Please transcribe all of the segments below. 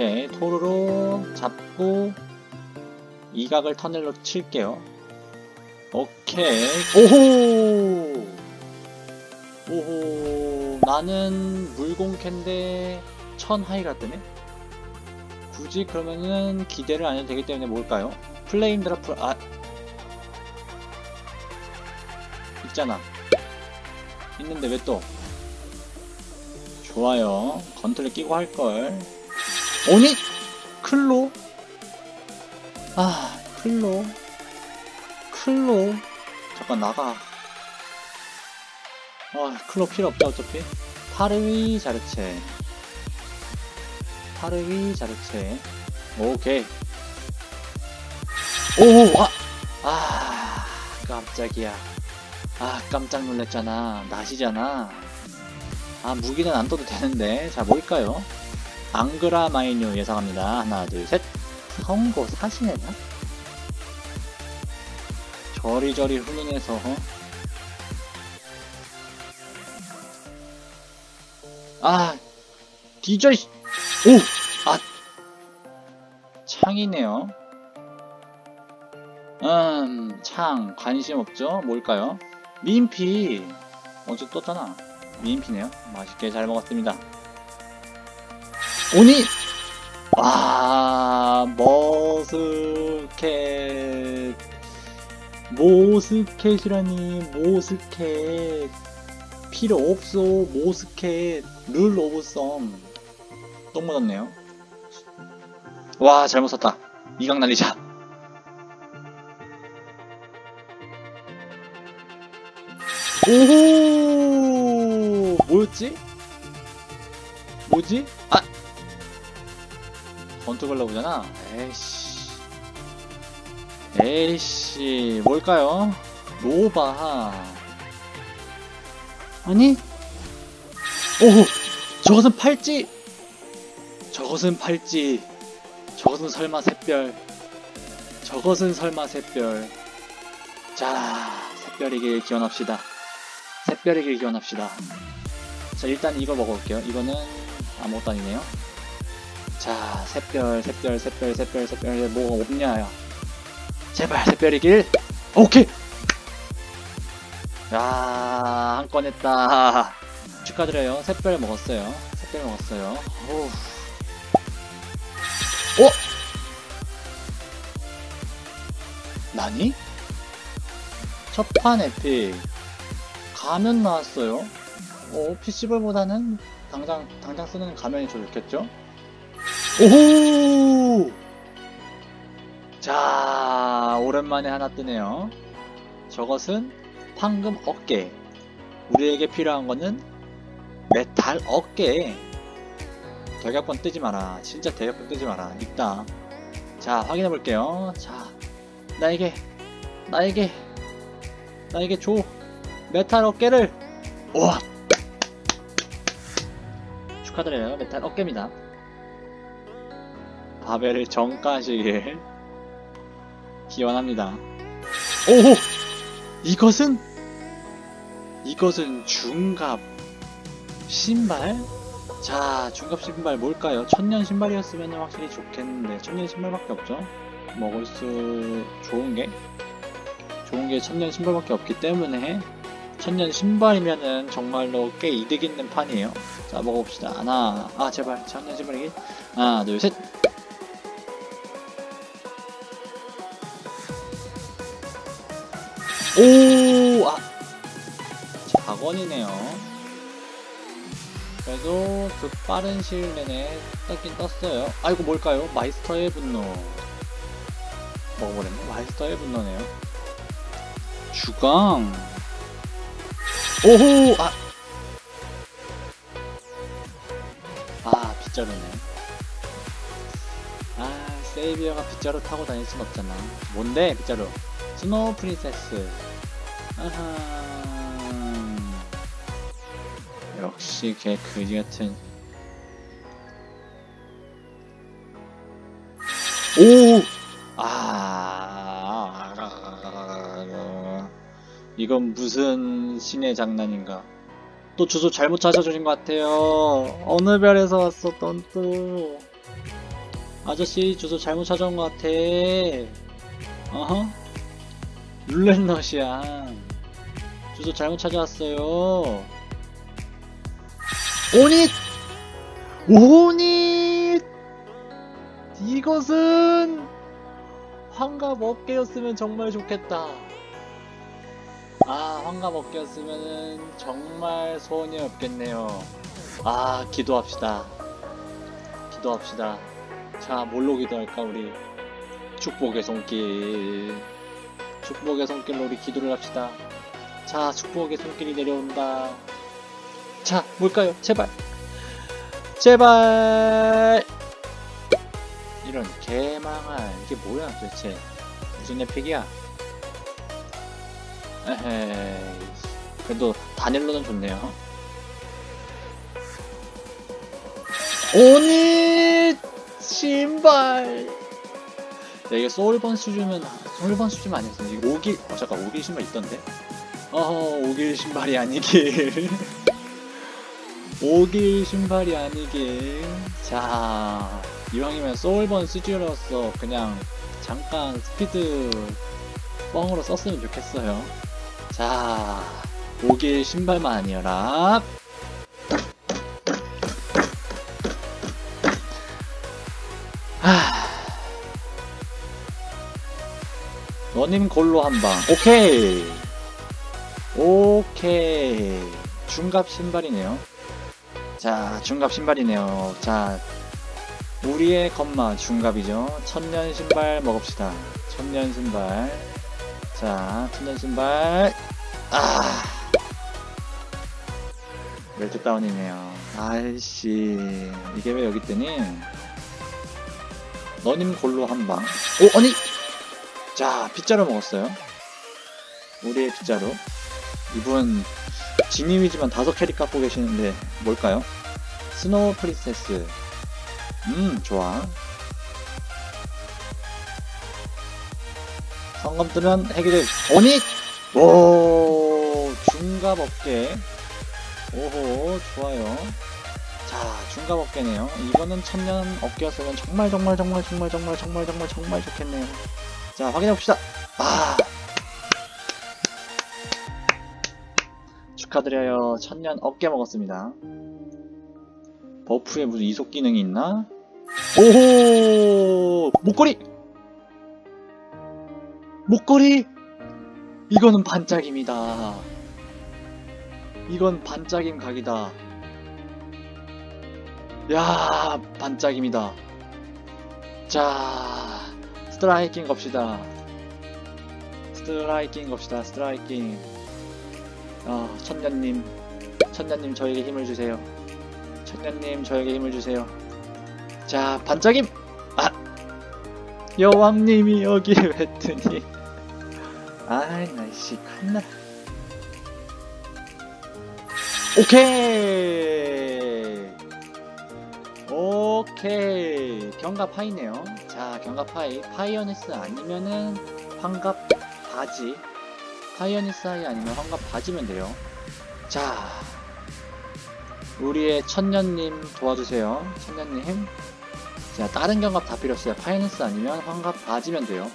오케이 토르로 잡고 이각을 터널로 칠게요. 오케이. 오호! 오호 나는 물공캔데 천 하이가 뜨네. 굳이 그러면은 기대를 안 해도 되기 때문에 뭘까요? 플레임 드라프 아. 있잖아. 있는데 왜 또? 좋아요. 건틀을 끼고 할걸 오니? 클로? 아. 클로? 클로? 잠깐 나가. 아 클로 필요 없다 어차피. 파르위 자르체. 파르위 자르체. 오케이. 오와! 아 깜짝이야. 아 깜짝 놀랐잖아. 낫이잖아. 아 무기는 안 떠도 되는데. 자 뭘까요 앙그라 마이뉴 예상합니다. 하나 둘 셋. 선고 사시네나? 저리저리 훈훈해서 어? 아 뒤져 이- 오! 아! 창이네요. 음, 창. 관심 없죠? 뭘까요? 미인피. 어제 떴잖아 미인피네요. 맛있게 잘 먹었습니다 오니? 와 머스켓 모스켓이라니 모스켓 필요 없어 모스켓 룰 오브 썸. 똥 묻었네요. 와 잘못 썼다. 이강 날리자. 오호! 뭐였지? 뭐지? 아 번트글러브잖아. 에이씨. 에이씨 뭘까요? 노바 아니? 오호 저것은 팔찌! 저것은 팔찌. 저것은 설마 샛별. 저것은 설마 샛별. 자 샛별이길 기원합시다. 샛별이길 기원합시다. 자 일단 이거 먹어볼게요. 이거는 아무것도 아니네요 자 샛별 샛별 샛별 샛별 샛별 뭐가 없냐 야 제발 샛별이길. 오케이. 야 한 건 했다. 축하드려요. 샛별 먹었어요. 샛별 먹었어요. 어우. 어? 나니? 첫판 에픽. 가면 나왔어요. 어, PC볼보다는 당장 당장 쓰는 가면이 더 좋겠죠? 오호! 자, 오랜만에 하나 뜨네요. 저것은 황금 어깨. 우리에게 필요한 거는 메탈 어깨. 대격번 뜨지 마라. 진짜 대격번 뜨지 마라. 있다. 자, 확인해 볼게요. 자, 나에게, 나에게, 나에게 줘. 메탈 어깨를. 우와! 축하드려요. 메탈 어깨입니다. 바벨을 정가시길 기원합니다. 오호! 이것은? 이것은 중갑 신발? 자, 중갑 신발 뭘까요? 천년 신발이었으면 확실히 좋겠는데 천년 신발밖에 없죠? 먹을 수 좋은 게 좋은 게 천년 신발밖에 없기 때문에 천년 신발이면은 정말로 꽤 이득 있는 판이에요. 자, 먹어봅시다. 하나, 아 제발 천년 신발이기. 하나, 둘, 셋. 오, 아, 작원이네요. 그래도 그 빠른 시일 내내 떴긴 떴어요. 아이고 뭘까요? 마이스터의 분노. 먹어버렸네. 마이스터의 분노네요. 주강. 오호, 아, 아 빗자루네. 아 세이비어가 빗자루 타고 다닐 순 없잖아. 뭔데 빗자루? 스노우 프린세스. 아하. 역시 걔 그지 같은. 오! 아. 이건 무슨 신의 장난인가. 또 주소 잘못 찾아주신 것 같아요. 어느 별에서 왔었던 또. 아저씨 주소 잘못 찾아온 것 같아. 어허. 룰렛넛이야. 주소 잘못 찾아왔어요. 오닛! 오닛! 이것은 환갑 어깨였으면 정말 좋겠다. 아, 환갑 어깨였으면 정말 소원이 없겠네요. 아, 기도합시다. 기도합시다. 자, 뭘로 기도할까, 우리? 축복의 손길. 축복의 손길로 우리 기도를 합시다. 자, 축복의 손길이 내려온다. 자, 뭘까요? 제발. 제발! 이런 개망할. 이게 뭐야, 도대체. 무슨 에픽이야? 에헤이. 그래도 다닐로는 좋네요. 오니 신발. 야, 이게 소울번스 주면 소울번스 주면 아니었어. 이거 오길 어 잠깐 오길 신발 있던데. 어허 오길 신발이 아니길. 오길 신발이 아니길. 자 이왕이면 소울번스 주로서 그냥 잠깐 스피드 뻥으로 썼으면 좋겠어요. 자 오길 신발만 아니어라. 너님 골로 한방. 오케이. 오케이. 중갑 신발이네요. 자 중갑 신발이네요. 자 우리의 겁마 중갑이죠. 천년 신발 먹읍시다. 천년 신발. 자 천년 신발. 아. 멜트다운이네요. 아이씨. 이게 왜 여기 있더니? 너님 골로 한방. 오 아니 자 빗자루 먹었어요. 우리의 빗자루 이분 진님이지만 다섯 캐릭 갖고 계시는데 뭘까요? 스노우 프린세스. 음 좋아. 성검들은 해결될 오닉 오 중갑 어깨 오호 좋아요. 자 중갑 어깨네요. 이거는 천년 어깨였으면 정말 정말 정말 정말 정말 정말 정말 정말 좋겠네요 자 확인해 봅시다. 아. 축하드려요. 천년 어깨 먹었습니다. 버프에 무슨 이속 기능이 있나? 오호! 목걸이! 목걸이? 이거는 반짝임이다. 이건 반짝임 각이다. 야 반짝임이다. 자 스트라이킹 갑시다. 스트라이킹 갑시다 스트라이킹. 아 천년님. 천년님 저에게 힘을 주세요. 천년님 저에게 힘을 주세요. 자 반짝임! 아! 여왕님이 여기에 왜 뜨니. 아이 나이씨 칸나 오케이! 오케이. 경갑 파이네요 자 경갑 파이. 파이어니스 아니면은 환갑 바지. 파이어니스 하이 아니면 환갑 바지면 돼요. 자 우리의 천년님 도와주세요. 천년님. 자 다른 경갑 다 필요 없어요. 파이어니스 아니면 환갑 바지면 돼요.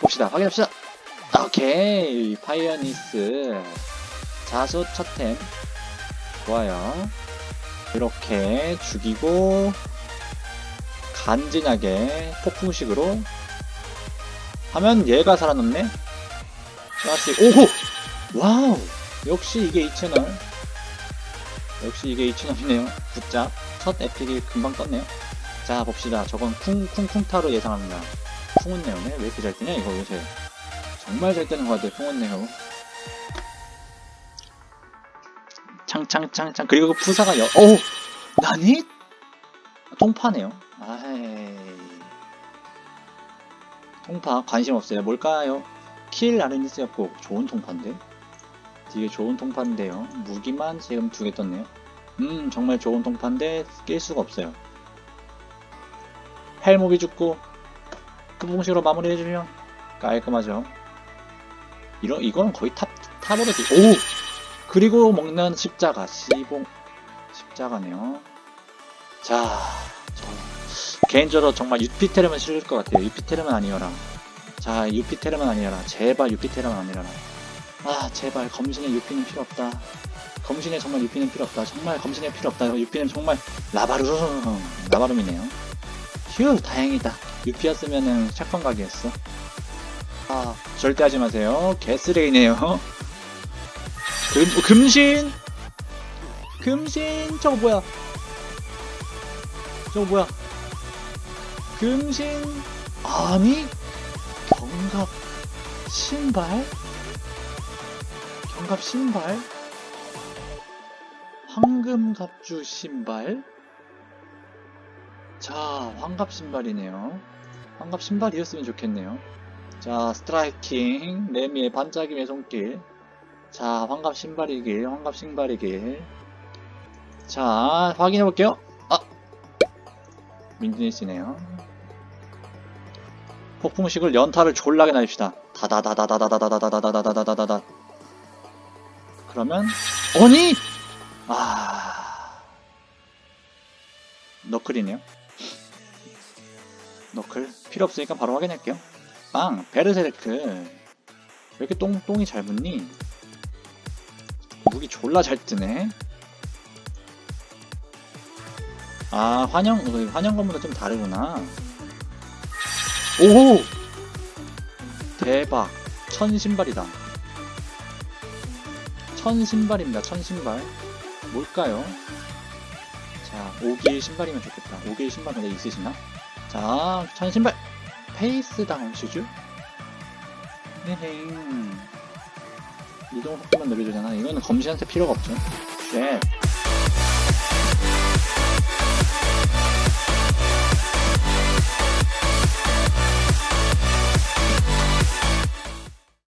봅시다. 확인합시다. 오케이. 파이어니스. 자수 첫템. 좋아요. 이렇게 죽이고 간지나게 폭풍식으로 하면 얘가 살아남네? 자식 오호! 와우! 역시 이게 2채널. 역시 이게 2채널이네요. 굿잡. 첫 에픽이 금방 떴네요. 자 봅시다. 저건 쿵쿵쿵타로 예상합니다. 풍운 네오네 왜 이렇게 잘 뜨냐 이거 요새. 정말 잘 뜨는 것 같아요 풍운 네오 창창창창. 그리고 그 부사가 여 어우! 나니? 통파네요 통파 관심 없어요. 뭘까요? 킬 아르니스였고 좋은 통파인데? 되게 좋은 통파인데요. 무기만 지금 두 개 떴네요. 음 정말 좋은 통파인데 낄 수가 없어요. 헬몹이 죽고 그 공식으로 마무리해주면 깔끔하죠. 이런 이거는 거의 탑 탑으로 오! 그리고 먹는 십자가 시봉 십자가네요. 자 저, 개인적으로 정말 유피테르만 실을 것 같아요. 유피테르만 아니어라. 자, 유피테르만 아니어라. 제발 유피테르만 아니어라. 아, 제발 검신의 유피는 필요 없다. 검신에 정말 유피는 필요 없다. 정말 검신에 필요 없다. 유피는 정말 라바르 라바름이네요. 휴, 다행이다. 유피였으면은 샷건 각이었어. 아, 절대 하지 마세요. 개쓰레기네요. 금, 어, 금신! 금신! 저거 뭐야? 저거 뭐야? 금신! 아니? 경갑 신발? 경갑 신발? 황금갑주 신발? 자, 황갑 신발이네요. 황갑 신발이었으면 좋겠네요. 자, 스트라이킹, 레미의 반짝임의 손길. 자, 황갑 신발이길, 황갑 신발이길. 자, 확인해 볼게요. 아! 민준이 씨네요. 폭풍식을 연타를 졸라게 날립시다. 다다다다다다다다다다다다다다다다. 그러면, 아니! 아. 너클이네요. 너클. 필요 없으니까 바로 확인할게요. 빵! 베르세르크. 왜 이렇게 똥, 똥이 잘 붙니? 무기 졸라 잘 뜨네. 아, 환영, 어, 환영 건보다 좀 다르구나. 오! 대박. 천 신발이다. 천 신발입니다. 천 신발. 뭘까요? 자, 5길 신발이면 좋겠다. 5길 신발 근데 있으시나? 자, 천 신발. 페이스 다운 슈즈? 네네. 이동 속도만 느려주잖아. 이거는 검시한테 필요가 없죠. 네.